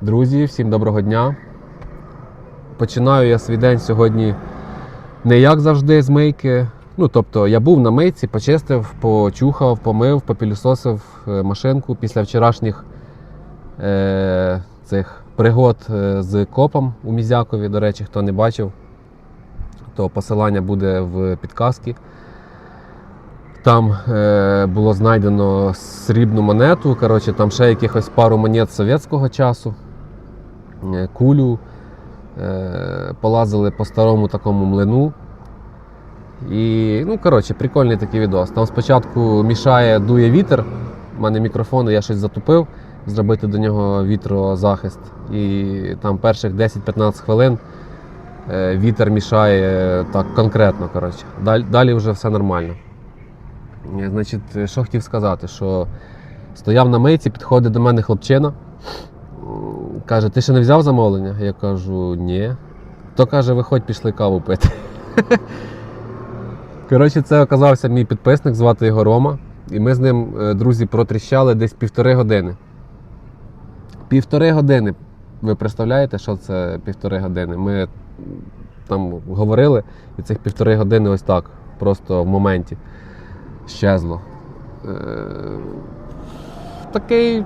Друзі, всім доброго дня. Починаю я свій день сьогодні не як завжди з мийки. Ну, тобто я був на мийці, почистив, почухав, помив, попілісосив е, машинку після вчорашніх е- цих пригод е, з копом у Мізякові. До речі, хто не бачив, то посилання буде в підказці. Там е, було знайдено срібну монету, коротше, там ще якихось пару монет совєтського часу, кулю. Е, полазили по старому такому млину. І, ну, коротше, прикольний такий відос. Там спочатку мішає, дує вітер. У мене мікрофон, я щось затупив, зробити до нього вітрозахист. І там перших 10-15 хвилин е, вітер мішає е, так конкретно. Коротше. Далі, вже все нормально. Е, Значить, що хотів сказати, що стояв на мийці, підходить до мене хлопчина. Каже, ти ще не взяв замовлення? Я кажу, ні. То каже, виходь, пішли каву пити. Коротше, це оказався мій підписник, звати його Рома. І ми з ним, е, друзі, протріщали десь півтори години. Півтори години. Ви представляєте, що це півтори години? Ми там говорили, і цих півтори години ось так, просто в моменті щезло. Е, Такий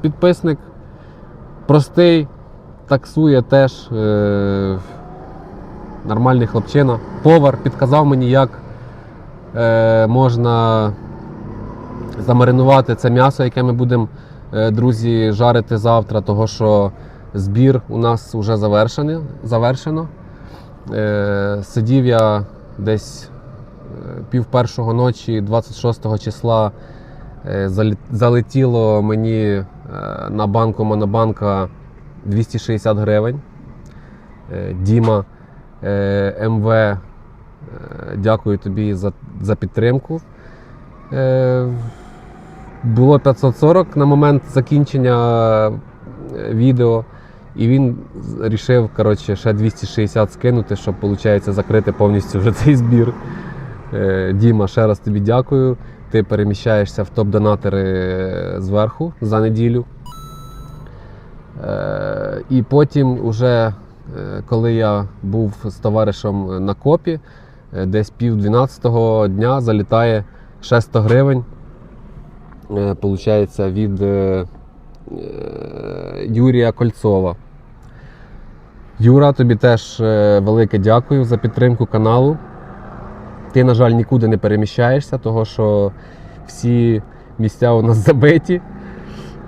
підписник простий, таксує теж. Е, нормальний хлопчина. Повар підказав мені, як е, можна замаринувати це м'ясо, яке ми будемо, е, друзі, жарити завтра, того що збір у нас вже завершений, завершено. Е, сидів я десь е, пів першого ночі, 26 числа. Е, Залетіло мені на банку Монобанка 260 гривень. Е, Діма е, МВ, е, дякую тобі за, за підтримку. Е, Було 540 на момент закінчення е, відео, і він вирішив ще 260 скинути, щоб виходить, закрити повністю вже цей збір. Е, Діма, ще раз тобі дякую. Ти переміщаєшся в топ-донатори е, зверху за неділю. Е, І потім, уже, е, коли я був з товаришем на копі, десь пів 12 дня залітає ще 100 гривень. Получається від Юрія Кольцова. Юра, тобі теж велике дякую за підтримку каналу. Ти, на жаль, нікуди не переміщаєшся, того що всі місця у нас забиті.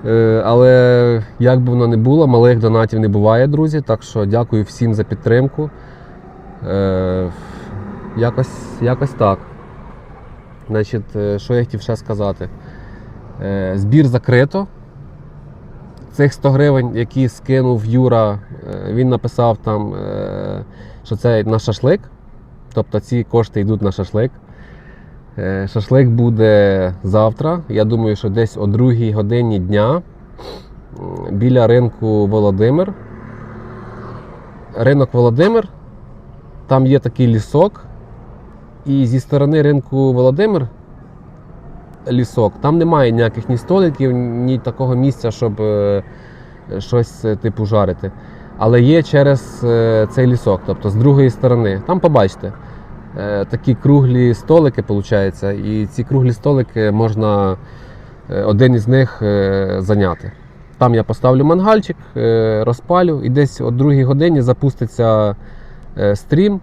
Е, Але як би воно не було, малих донатів не буває, друзі. Так що дякую всім за підтримку. Е, Якось, якось так. Значить, е, що я хотів ще сказати? Збір закрито. Цих 100 гривень, які скинув Юра, він написав там, що це на шашлик. Тобто ці кошти йдуть на шашлик. Е, Шашлик буде завтра. Я думаю, що десь о 2 годині дня біля ринку Володимир. Ринок Володимир. Там є такий лісок. І зі сторони ринку Володимир лісок. Там немає ніяких ні столиків, ні такого місця, щоб е, щось е, типу жарити. Але є через е, цей лісок, тобто з другої сторони. Там побачите е, такі круглі столики, виходить, і ці круглі столики можна е, один із них зайняти. Там я поставлю мангальчик, розпалю, і десь о другій годині запуститься стрім.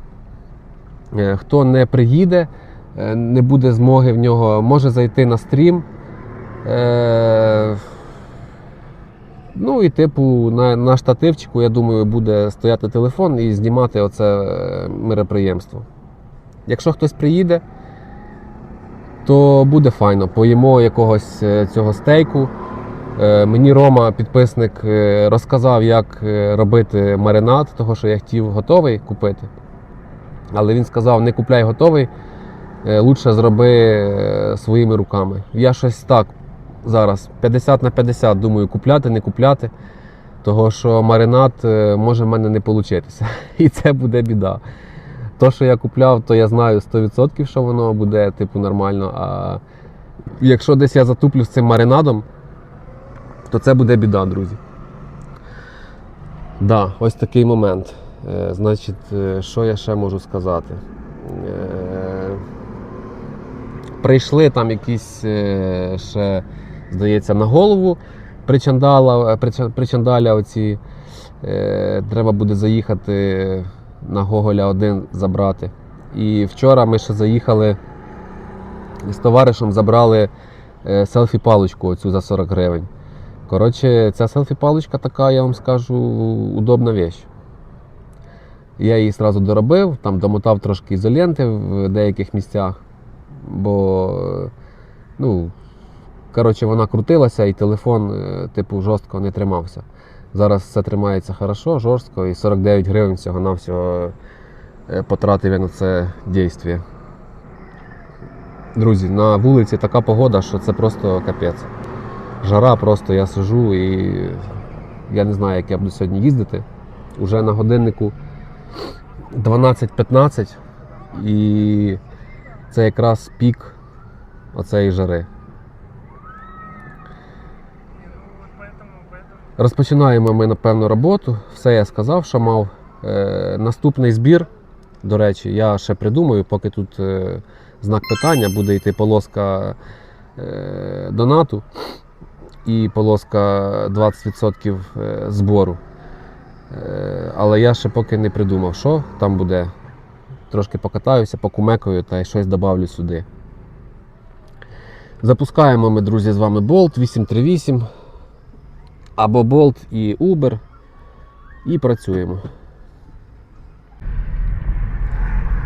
Хто не приїде, не буде змоги в нього, може зайти на стрім. Ну і типу на, на штативчику, я думаю, буде стояти телефон і знімати оце е, мероприємство. Якщо хтось приїде, то буде файно. Поїмо якогось е, цього стейку. Е, Мені Рома, підписник, розказав, як робити маринад, того що я хотів готовий купити. Але він сказав: не купляй готовий, лучше зроби своїми руками. Я щось так зараз 50 на 50 думаю, купляти, не купляти. Того що маринад е, може в мене не вийти. І це буде біда. То, що я купляв, то я знаю 100%, що воно буде типу нормально. А якщо десь я затуплю з цим маринадом, то це буде біда, друзі. Да, ось такий момент. Е, значить, е, що я ще можу сказати? Прийшли там якісь ще, здається, на голову причандала, причандаля оці. Е, треба буде заїхати на Гоголя 1 забрати. І вчора ми ще заїхали з товаришем, забрали е, селфі-паличку оцю за 40 гривень. Коротше, ця селфі-паличка така, я вам скажу, удобна вещь. Я її одразу доробив, там домотав трошки ізоленти в деяких місцях, бо ну, коротше, вона крутилася і телефон е, типу, жорстко не тримався. Зараз все тримається хорошо, жорстко, і 49 гривень всього-навсього е, потратив я на це дійство. Друзі, на вулиці така погода, що це просто капець. Жара просто я сижу і я не знаю, як я буду сьогодні їздити. Уже на годиннику 12.15 і це якраз пік оцеї жари. Розпочинаємо ми, напевно, роботу. Все я сказав, що мав. Е, наступний збір, до речі, я ще придумаю, поки тут е, знак питання, буде йти полоска е, донату і полоска 20% е, збору. Е, але я ще поки не придумав, що там буде. Трошки покатаюся, покумекаю та й щось добавлю сюди. Запускаємо ми, друзі, з вами Bolt 838 або Bolt і Uber. І працюємо.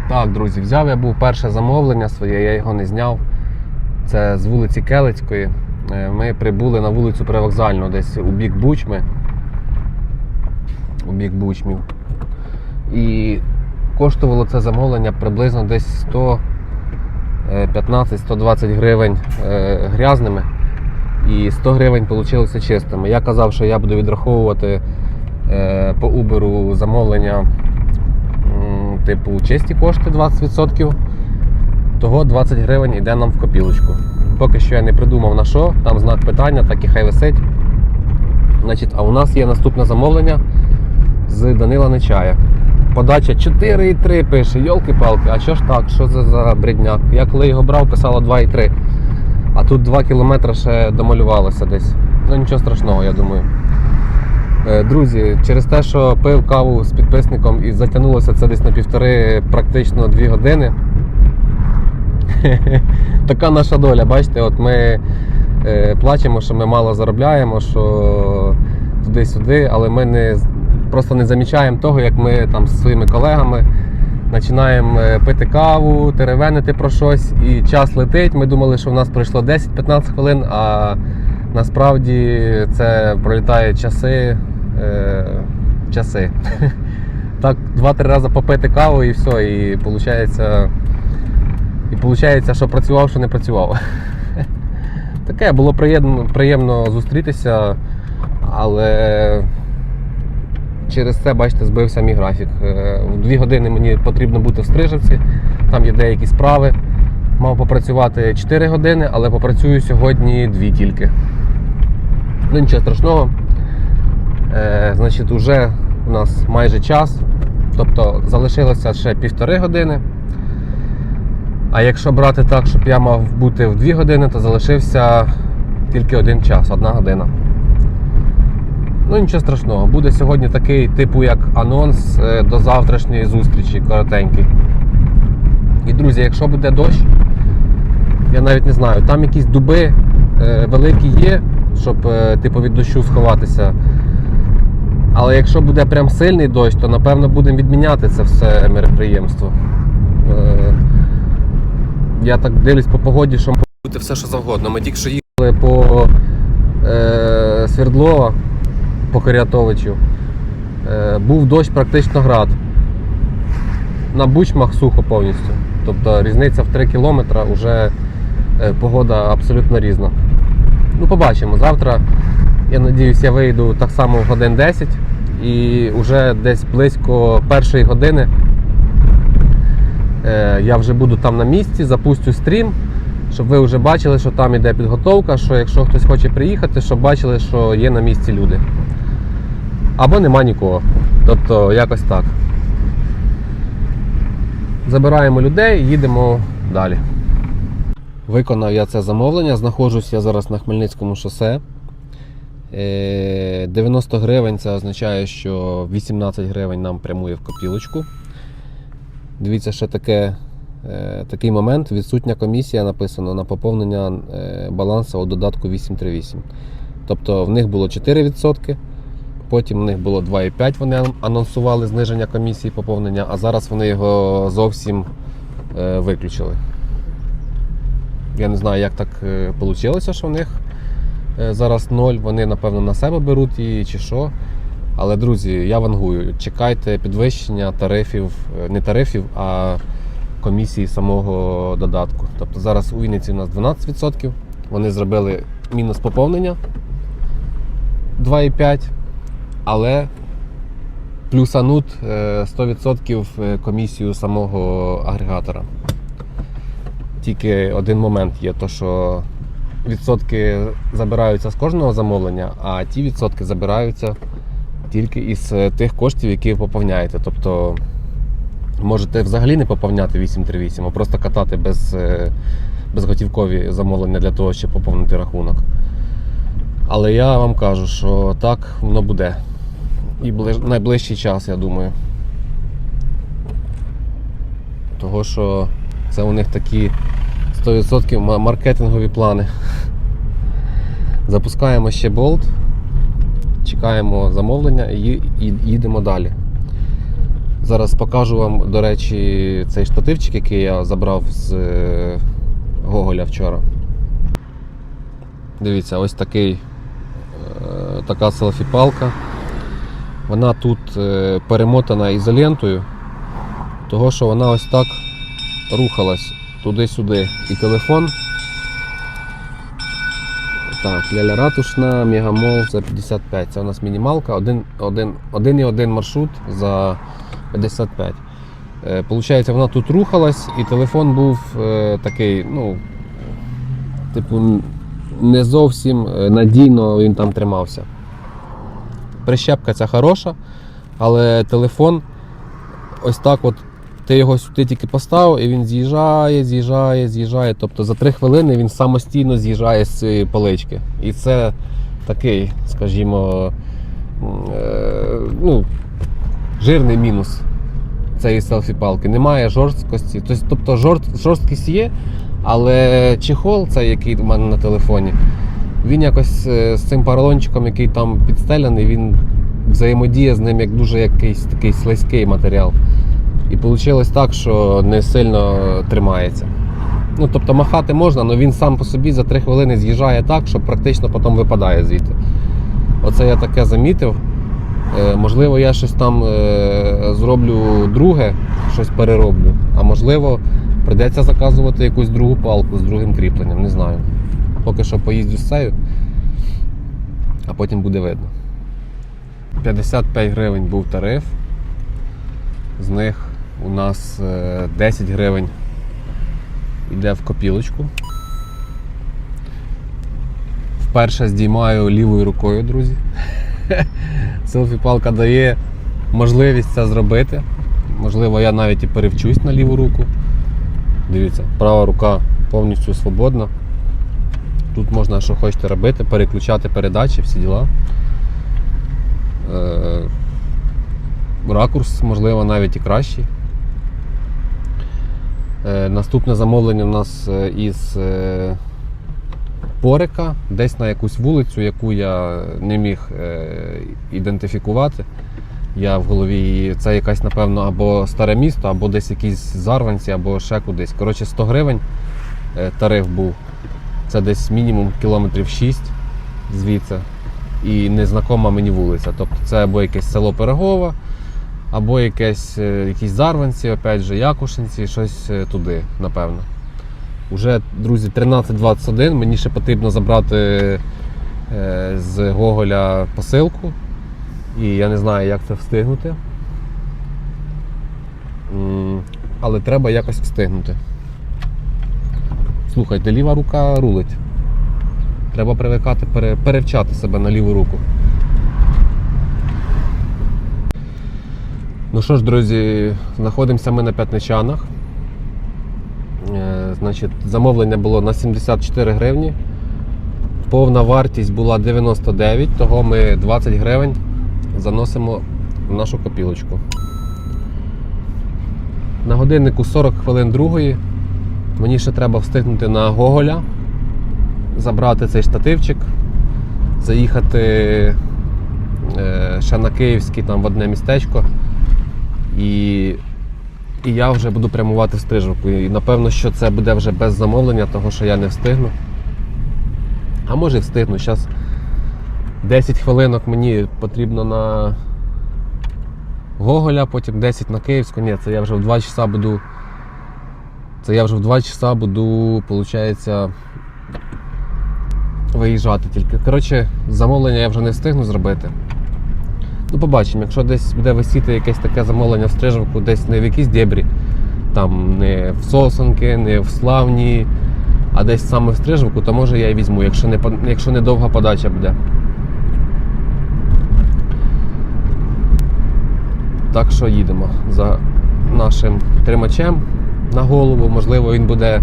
Так, друзі, взяв я був перше замовлення своє, я його не зняв. Це з вулиці Келицької. Е, Ми прибули на вулицю Привокзальну, десь у бік Бучми. У бік Бучмів. І коштувало це замовлення приблизно десь 115-120 гривень е, грязними. І 100 гривень вийшло чистими. Я казав, що я буду відраховувати е, по Uber замовлення м, типу чисті кошти 20%. Того 20 гривень йде нам в копілочку. Поки що я не придумав на що, там знак питання, так і хай висить. Значить, а у нас є наступне замовлення з Данила Нечая. Подача 4,3 пише, йолки-палки, а що ж так? Що це за бредняк? Я коли його брав, писало 2,3. А тут 2 кілометри ще домалювалося десь. Ну нічого страшного, я думаю. Е, Друзі, через те, що пив каву з підписником і затягнулося це десь на півтори, практично дві години. Така наша доля, бачите, от ми е, плачемо, що ми мало заробляємо, що туди-сюди, але ми не, просто не замічаємо того, як ми там з своїми колегами починаємо е, пити каву, теревенити про щось, і час летить. Ми думали, що в нас пройшло 10-15 хвилин, а насправді це пролітає часи. Е, часи. Так, два-три рази попити каву і все, і виходить. І виходить, що працював, що не працював. Таке було приємно, приємно зустрітися, але через це, бачите, збився мій графік. Е, В дві години мені потрібно бути в Стрижевці, там є деякі справи. Мав попрацювати 4 години, але попрацюю сьогодні 2 тільки. Ну нічого страшного. Е, значить, уже у нас майже час. Тобто залишилося ще півтори години. А якщо брати так, щоб я мав бути в 2 години, то залишився тільки один час, одна година. Ну нічого страшного, буде сьогодні такий типу як анонс е, до завтрашньої зустрічі, коротенький. І друзі, якщо буде дощ, я навіть не знаю, там якісь дуби е, великі є, щоб е, типу від дощу сховатися. Але якщо буде прям сильний дощ, то напевно будемо відміняти це все мероприємство. Я так дивлюсь по погоді, що може бути все, що завгодно. Ми тільки що їхали по е, Свердлова, по Корятовичу. Е, був дощ практично град. На бучмах сухо повністю. Тобто різниця в 3 кілометри вже е, погода абсолютно різна. Ну, побачимо. Завтра, я надіюсь, я вийду так само в годин 10 і вже десь близько першої години Е, Я вже буду там на місці, запустю стрім, щоб ви вже бачили, що там іде підготовка, що якщо хтось хоче приїхати, щоб бачили, що є на місці люди. або нема нікого. Тобто якось так. Забираємо людей, їдемо далі. Виконав я це замовлення. Знаходжусь я зараз на Хмельницькому шосе. Е, 90 гривень це означає, що 18 гривень нам прямує в копілочку. Дивіться, ще таке, е, такий момент. Відсутня комісія написано на поповнення е, балансу у додатку 838. Тобто в них було 4%, потім в них було 2,5%. Вони анонсували зниження комісії поповнення, а зараз вони його зовсім е, виключили. Я не знаю, як так вийшло, що в них е, зараз ноль. Вони, напевно, на себе беруть її чи що. Але, друзі, я вангую. Чекайте підвищення тарифів, е, не тарифів, а комісії самого додатку. Тобто зараз у Вінниці у нас 12%. Вони зробили мінус поповнення 2,5, але плюсанут е, 100% комісію самого агрегатора. Тільки один момент є, то що відсотки забираються з кожного замовлення, а ті відсотки забираються тільки із е, тих коштів, які ви поповняєте. Тобто можете взагалі не поповняти 838, а просто катати без, е, безготівкові замовлення для того, щоб поповнити рахунок. Але я вам кажу, що так воно буде. І ближ... найближчий час, я думаю. Того, що це у них такі 100% маркетингові плани. Запускаємо ще болт, чекаємо замовлення і їдемо далі. Зараз покажу вам, до речі, цей штативчик, який я забрав з е, Гоголя вчора. Дивіться, ось такий, е, така селфі-палка. Вона тут е, перемотана ізолентою, того що вона ось так рухалась туди-сюди. І телефон. Так, ляля ратушна, мегамол за 55. Це у нас мінімалка, один, один, один і один маршрут за 55. Е, Получається, вона тут рухалась, і телефон був е, такий, ну, типу, не зовсім е, надійно він там тримався. Прищепка ця хороша, але телефон ось так от ти його сюди тільки поставив, і він з'їжджає, з'їжджає, з'їжджає. Тобто за 3 хвилини він самостійно з'їжджає з цієї палички. І це такий, скажімо, ну, жирний мінус цієї селфі-палки. Немає жорсткості. Тобто, жорсткість є, але чехол, цей, який у мене на телефоні, він якось е, з цим поролончиком, який там підстеляний, він взаємодіє з ним як дуже якийсь такий слизький матеріал. І вийшло так, що не сильно тримається. Ну, тобто махати можна, але він сам по собі за 3 хвилини з'їжджає так, що практично потім випадає звідти. Оце я таке замітив. Е, можливо, я щось там е, зроблю друге, щось перероблю. А можливо, прийдеться заказувати якусь другу палку з другим кріпленням, не знаю. Поки що поїздю з цею, а потім буде видно. 55 гривень був тариф. З них у нас е, 10 гривень йде в копілочку. Вперше здіймаю лівою рукою, друзі. Селфі-палка дає можливість це зробити. Можливо, я навіть і перевчусь на ліву руку. Дивіться, права рука повністю свободна. Тут можна що хочете робити, переключати передачі, всі діла. Е, ракурс, можливо, навіть і кращий. Е, Наступне замовлення у нас е, із Порика, десь на якусь вулицю, яку я не міг е, ідентифікувати. Я в голові це якась, напевно, або старе місто, або десь якісь зарванці, або ще кудись. Коротше, 100 гривень е, тариф був. Це десь мінімум кілометрів 6 звідси. І незнакома мені вулиця. Тобто це або якесь село Пирогове, або якесь, е, якісь зарванці, опять же, Якушинці, щось туди, напевно. Уже, друзі, 13.21. Мені ще потрібно забрати е, з Гоголя посилку. І я не знаю, як це встигнути. Але треба якось встигнути. Слухайте, ліва рука рулить. Треба привикати, пере, перевчати себе на ліву руку. Ну що ж, друзі, знаходимося ми на П'ятничанах. Е, Значить, замовлення було на 74 гривні. Повна вартість була 99, того ми 20 гривень заносимо в нашу копілочку. На годиннику 40 хвилин другої. Мені ще треба встигнути на Гоголя, забрати цей штативчик, заїхати е, ще на Київський там в одне містечко. І, і я вже буду прямувати в стрижівку. І напевно, що це буде вже без замовлення, того що я не встигну. А може і встигну. Зараз 10 хвилинок мені потрібно на Гоголя, потім 10 на Київську. Ні, це я вже в 2 часа буду. Це я вже в 2 часа буду, виходить, виїжджати тільки. Коротше, замовлення я вже не встигну зробити. Ну, побачимо, якщо десь буде висіти якесь таке замовлення в стрижівку, десь не в якійсь дебрі, там не в Сосонки, не в Славні, а десь саме в стрижівку, то може я і візьму, якщо не, якщо не довга подача буде. Так що їдемо за нашим тримачем на голову. Можливо, він буде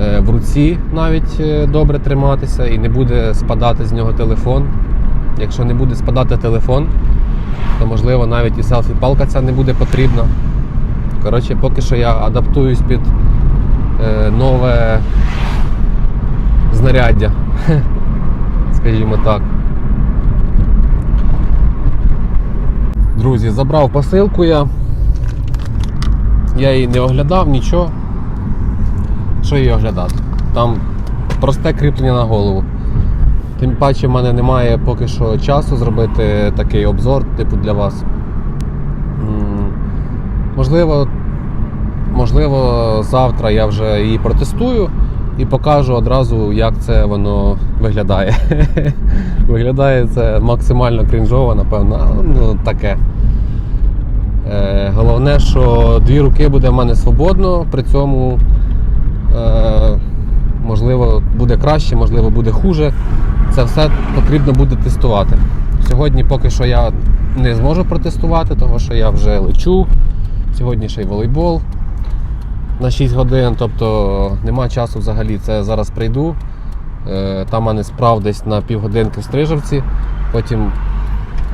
е, в руці навіть е, добре триматися і не буде спадати з нього телефон. Якщо не буде спадати телефон, то можливо навіть і селфі-палка ця не буде потрібна. Коротше, поки що я адаптуюсь під е, нове знаряддя, скажімо так. Друзі, забрав посилку я. Я її не оглядав, нічого. Що її оглядати? Там просте кріплення на голову. Тим паче в мене немає поки що часу зробити такий обзор, типу для вас. Можливо, можливо, завтра я вже її протестую і покажу одразу, як це воно виглядає. виглядає це максимально крінжово, напевно, ну таке. Е, головне, що дві руки буде в мене свободно, при цьому е, можливо буде краще, можливо буде хуже. Це все потрібно буде тестувати. Сьогодні поки що я не зможу протестувати, тому що я вже лечу. Сьогодні ще й волейбол на 6 годин, тобто нема часу взагалі. Це зараз прийду. Е, Там мене справ десь на півгодинки в Стрижавці, потім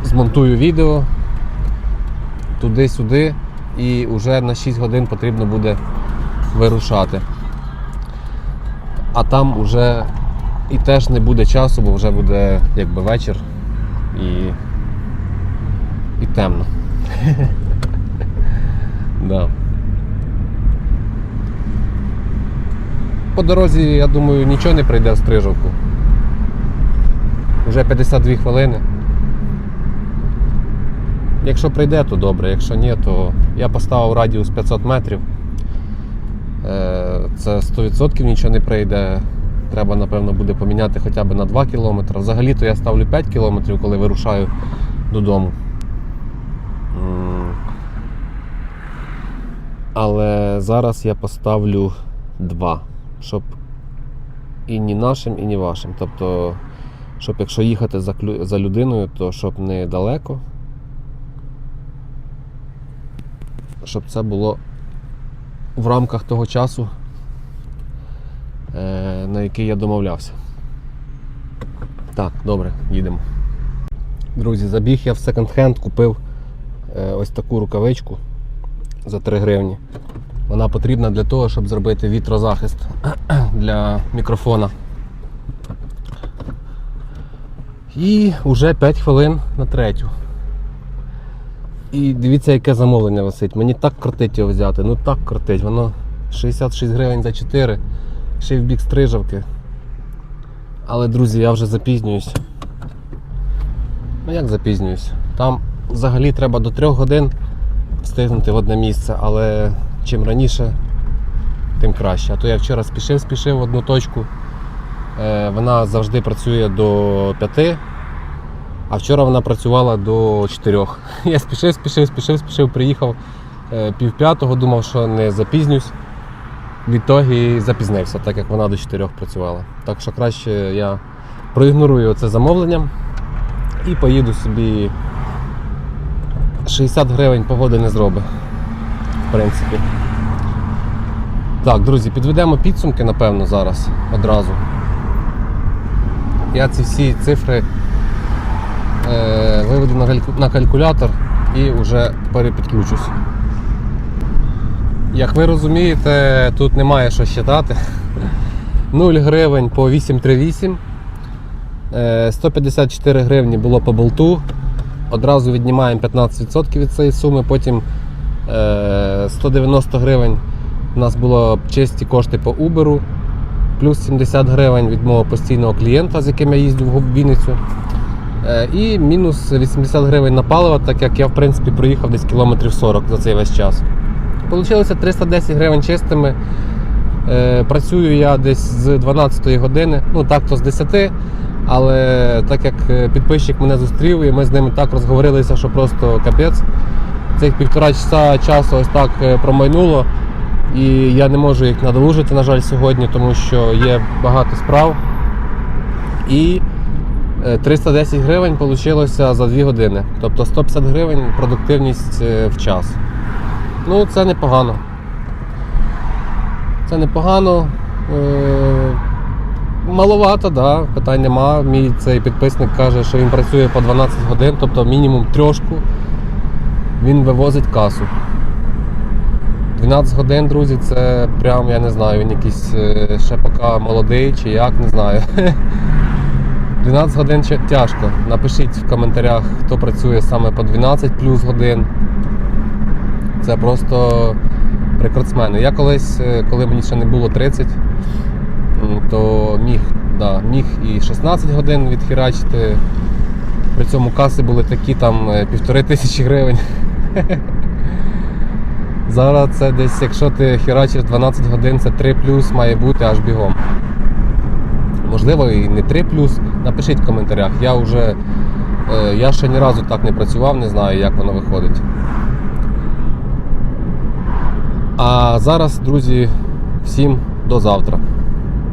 змонтую відео туди-сюди, і вже на 6 годин потрібно буде вирушати. А там вже і теж не буде часу, бо вже буде якби вечір і, і темно. да. По дорозі, я думаю, нічого не прийде в стрижовку. Вже 52 хвилини. Якщо прийде, то добре, якщо ні, то я поставив радіус 500 метрів. Е, Це 100% нічого не прийде. Треба, напевно, буде поміняти хоча б на 2 км. Взагалі-то я ставлю 5 км, коли вирушаю додому. Але зараз я поставлю 2, щоб і ні нашим, і ні вашим. Тобто, щоб якщо їхати за, людиною, то щоб не далеко. Щоб це було в рамках того часу, на який я домовлявся. Так, добре, їдемо. Друзі, забіг я в секонд-хенд, купив е, ось таку рукавичку за 3 гривні. Вона потрібна для того, щоб зробити вітрозахист для мікрофона. І вже 5 хвилин на третю. І дивіться, яке замовлення висить. Мені так крутить його взяти, ну так крутить. Воно 66 гривень за 4, ще й в бік стрижавки. Але, друзі, я вже запізнююсь. Ну як запізнююсь? Там взагалі треба до 3 годин встигнути в одне місце, але чим раніше, тим краще. А то я вчора спішив, спішив в одну точку. Е, Вона завжди працює до 5, а вчора вона працювала до 4. Я спішив, спішив, спішив, спішив, приїхав е, пів п'ятого, думав, що не запізнюсь. Відтоді запізнився, так як вона до 4 працювала. Так що краще я проігнорую це замовлення і поїду собі 60 гривень погоди не зробить. В принципі. Так, друзі, підведемо підсумки, напевно, зараз одразу. Я ці всі цифри е, виведу на, кальку- на калькулятор і вже перепідключусь. Як ви розумієте, тут немає що считати. 0 гривень по 838. Е, 154 гривні було по болту. Одразу віднімаємо 15% від цієї суми, потім е, 190 гривень у нас було чисті кошти по Uber, плюс 70 гривень від мого постійного клієнта, з яким я їздю в Вінницю. Е, І мінус 80 гривень на паливо, так як я в принципі проїхав десь кілометрів 40 за цей весь час. Получилося 310 гривень чистими. Е, Працюю я десь з 12 години, ну так то з 10, але так як е, підписчик мене зустрів і ми з ними так розговорилися, що просто капець. Цих півтора часа часу ось так е, промайнуло. І я не можу їх надолужити, на жаль, сьогодні, тому що є багато справ. І е, 310 гривень вийшло за 2 години. Тобто 150 гривень продуктивність е, в час. Ну, це непогано. Це непогано. Е, Маловато, да, питань нема. Мій цей підписник каже, що він працює по 12 годин, тобто мінімум трьошку він вивозить касу. 12 годин, друзі, це прям, я не знаю, він якийсь е, ще поки молодий чи як, не знаю. 12 годин тяжко. Напишіть в коментарях, хто працює саме по 12 плюс годин. Це просто рекордсмени. Я колись, е, коли мені ще не було 30, то міг, да, міг і 16 годин відхерачити. При цьому каси були такі там е, півтори тисячі гривень. Зараз це десь, якщо ти херачиш 12 годин, це 3 плюс має бути аж бігом. Можливо, і не 3 плюс. Напишіть в коментарях. Я вже е, я ще ні разу так не працював, не знаю, як воно виходить. А зараз, друзі, всім до завтра.